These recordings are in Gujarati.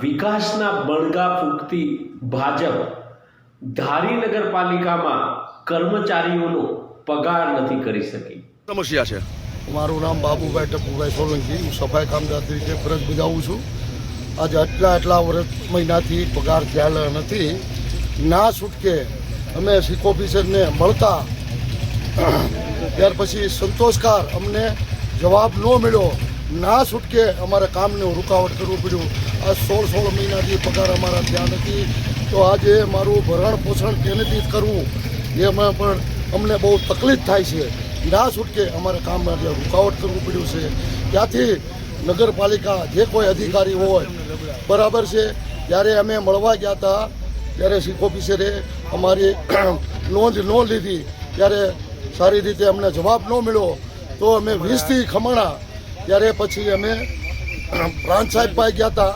વિકાસના બણગા ફૂંકતી ભાજપ ધારી નગરપાલિકામાં કર્મચારીઓનો પગાર નથી કરી શકી. સમસ્યા છે. મારું નામ બાબુભાઈ ટપુભાઈ સોલંકી. હું સફાઈ કામદાર તરીકે ફરજ બજાવું છું. આજે આટલા આટલા વર્ષ મહિનાથી પગાર થયેલા નથી. ના છૂટકે અમે શીખ ઓફિસરને મળતા ત્યાર પછી સંતોષકાર અમને જવાબ ન મળ્યો. ના છૂટકે અમારે કામને રૂકાવટ કરવું પડ્યું. આ સોળ સોળ મહિનાથી પગાર અમારા ત્યાં નથી. તો આજે મારું ભરણ પોષણ કેનેથી જ કરવું એમાં પણ અમને બહુ તકલીફ થાય છે. ના છૂટકે અમારે કામમાં જે રૂકાવટ કરવું પડ્યું છે. ત્યાંથી નગરપાલિકા જે કોઈ અધિકારી હોય, બરાબર છે. જ્યારે અમે મળવા ગયા હતા, ત્યારે શીખ ઓફિસરે અમારી નોંધ ન લીધી. ત્યારે સારી રીતે અમને જવાબ ન મળ્યો. તો અમે વીસથી ખમણા ત્યારે પછી અમે પ્રાંત સાહેબ પાસે ગયા હતા.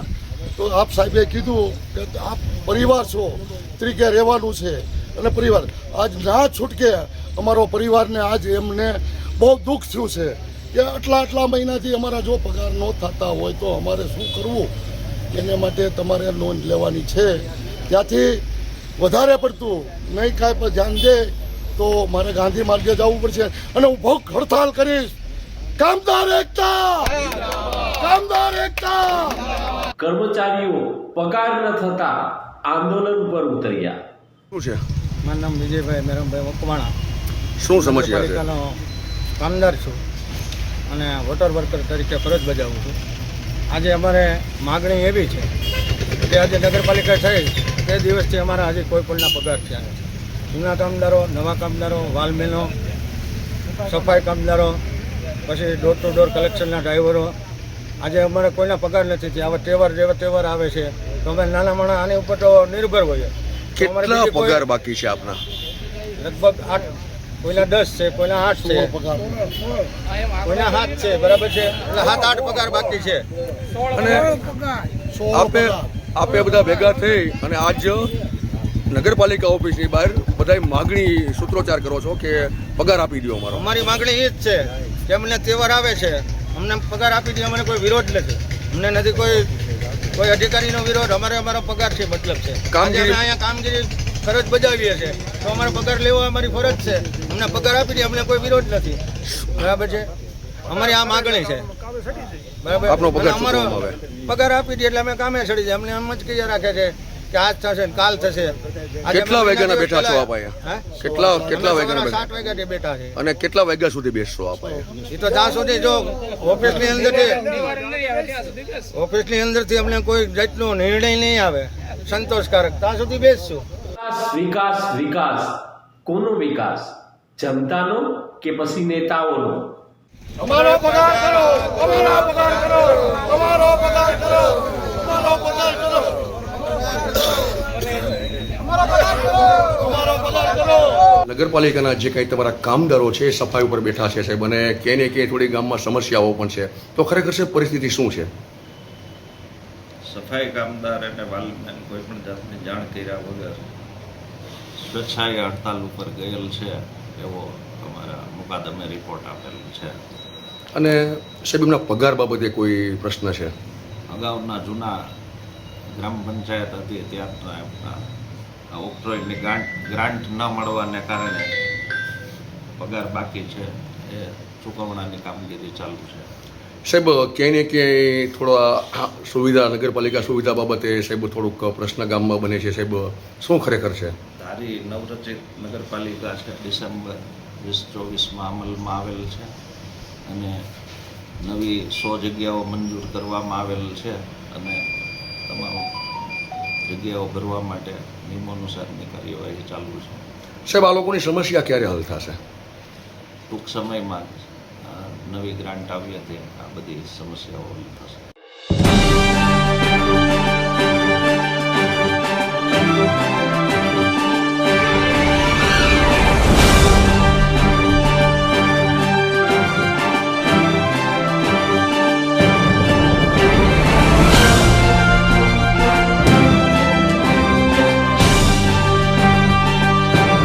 તો આપ સાહેબે કીધું કે આપ પરિવાર છો તરીકે રહેવાનું છે. અને પરિવાર, આજ ના છૂટકે અમારો પરિવારને આજ એમને બહુ દુઃખ થયું છે કે આટલા આટલા મહિનાથી અમારા જો પગાર ન થતા હોય તો અમારે શું કરવું? એને માટે તમારે લોન લેવાની છે. ત્યાંથી વધારે પડતું નહીં કાંઈ પણ ધ્યાન દે તો મારે ગાંધી માર્ગે જવું પડશે. અને હું ભૂખ હડતાલ કરીશ. કામદાર એકતા! કામદાર એકતા! કર્મચારીઓ પગાર ન થતા આંદોલન પર ઉતર્યા. શું છે? મારું નામ વિજયભાઈ મેરમભાઈ મકવાણા શું સમસ્યા છે? કામદાર છું અને વોટર વર્કર તરીકે ફરજ બજાવું છું. આજે અમારે માગણી એવી છે કે આજે નગરપાલિકા થઈ તે દિવસથી અમારા હજી કોઈ પણના પગાર થયા નથી. જૂના કામદારો નવા કામદારો વાલમેનો સફાઈ કામદારો પછી ડોર ટુ ડોર કલેક્શનના ડ્રાઈવરો આજે અમારે કોઈના પગાર નથી થયા. હવે તહેવાર જેવા તહેવાર આવે છે તો અમે નાના માણા આની ઉપર તો નિર્ભર હોઈએ. કેટલા પગાર બાકી છે આપના? લગભગ આઠ કોઈના દસ છે કોઈના આઠ છે. પગાર. કોઈના હાથ છે બરાબર છે? એટલે સાત આઠ પગાર બાકી છે. અને આપે આપે બધા ભેગા થઈ અને આજ નગરપાલિકા ઓફિસની બહાર બધાય માગણી સૂત્રોચ્ચાર કરો છો કે પગાર આપી દો અમારો. અમારી માગણી એ જ છે. કે અમને તહેવાર આવે છે અમને પગાર આપી દે અમને કોઈ વિરોધ નથી. અમને નથી કોઈ કોઈ અધિકારીનો વિરોધ અમારે અમારો પગાર છે મતલબ છે. આજે અમે અહીંયા કામગીરી ફરજ બજાવીએ છીએ. તો અમારો પગાર લેવો અમારી ફરજ છે. અમને પગાર આપી દે અમને કોઈ વિરોધ નથી. બરાબર છે? અમારી આ માગણી છે. બરાબર? અમારો પગાર આપી દે એટલે અમે કામે ચડી જાય. અમને એમ જ કહી રાખે છે કે આજ થશે ને કાલ થશે. કેટલા વાગ્યાના બેઠા છો આપ અહીંયા? કેટલા કેટલા વાગ્યાના સાત વાગ્યા બેઠા છે અને કેટલા વાગ્યા સુધી બેસશો આપ એ તો ત્યાં સુધી જો ઓફિસની અંદરથી ઓફિસની અંદરથી અમને કોઈ જાતનો નિર્ણય નહીં આવે. સંતોષકારક. ત્યાં સુધી બેસશું. વિકાસ વિકાસ વિકાસ. કોનો વિકાસ? જનતાનો કે પછી નેતાઓનો? અમારો પગાર કરો અમારો પગાર કરો અમારો પગાર કરો અમારો પગાર કરો અમારો પગાર કરો અમારો પગાર કરો નગરપાલિકાના જે કંઈ તમારા કામદારો છે એ સફાઈ ઉપર બેઠા છે સાહેબ અને ક્યાંય ને ક્યાંય થોડી ગામમાં સમસ્યાઓ પણ છે. તો ખરેખર છે પરિસ્થિતિ શું છે? સફાઈ કામદાર અને વાલમેન કોઈ પણ જાતની જાણ કર્યા વગર સ્વેચ્છાએ હડતાલ ઉપર ગયેલ છે એવો અમારા મુકાદમે રિપોર્ટ આપેલ છે. અને સાહેબ એમના પગાર બાબતે કોઈ પ્રશ્ન છે? અગાઉના જૂના ગ્રામ પંચાયત હતી ત્યારના એમના ઓક્ટ્રોઇડની ગ્રાન્ટ ગ્રાન્ટ ન મળવાને કારણે પગાર બાકી છે એ ચૂકવણાની કામગીરી ચાલુ છે. સાહેબ ક્યાંય ને ક્યાંય થોડા સુવિધા નગરપાલિકા સુવિધા બાબતે સાહેબ થોડુંક પ્રશ્ન ગામમાં બને છે. સાહેબ શું ખરેખર છે? ધારી નવરચિત નગરપાલિકા છે ડિસેમ્બર વીસ ચોવીસમાં અમલમાં આવેલ છે અને નવી સો જગ્યાઓ મંજૂર કરવામાં આવેલ છે અને જગ્યાઓ ભરવા માટે નિયમોનુસારની કાર્યવાહી ચાલુ છે. સાહેબ આ લોકોની સમસ્યા ક્યારે હલ થશે? ટૂંક સમયમાં નવી ગ્રાન્ટ આવી હતી આ બધી સમસ્યાઓ હલ થશે.